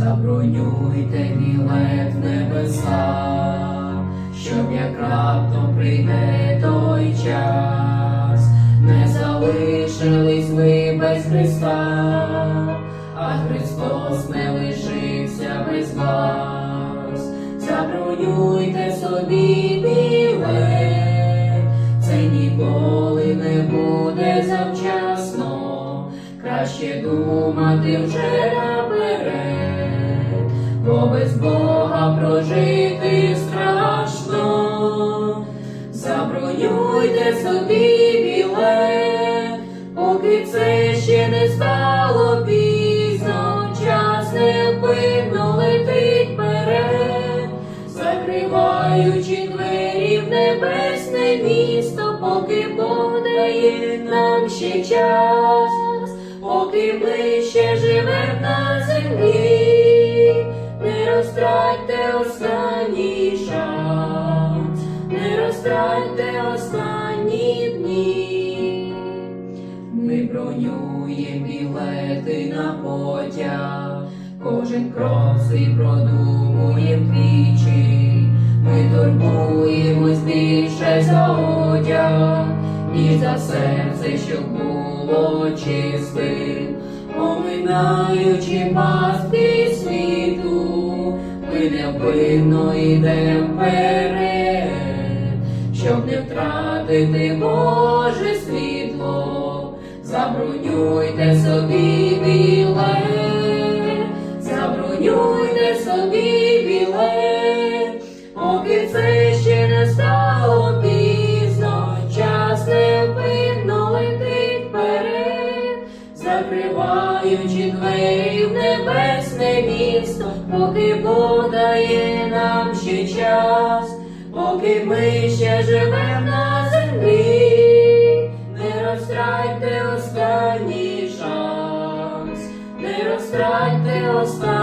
забронюйте білет небеса, щоб як раптом прийде той час, не залишились ви без Христа, а Христос не лишився без вас, забронюйте собі білет, це ніколи не буде завчасно, краще думати вже бо без Бога прожити страшно. Забронюйте собі білет, поки це ще не стало пізно, час невпинно летить вперед, закриваючи двері в небесне місто, поки Бог дає нам ще час, поки ми не останні дні. Ми бронюємо білети на потяг, кожен крок свій продумуєм двічі. Ми турбуємось більше за одяг, ніж за серце, щоб було чистим, оминаючи пастки світу, ми невпинно йдем вперед, щоб не втратити Боже світло, забронюйте собі білет, забронюйте собі білет, поки це ще не стало пізно, час невпинно летить вперед, закриваючи двері в небесне місто, поки Бог дає нам ще час, поки ми ще живем на землі, не розтрайте останній шанс, не розтрайте останній.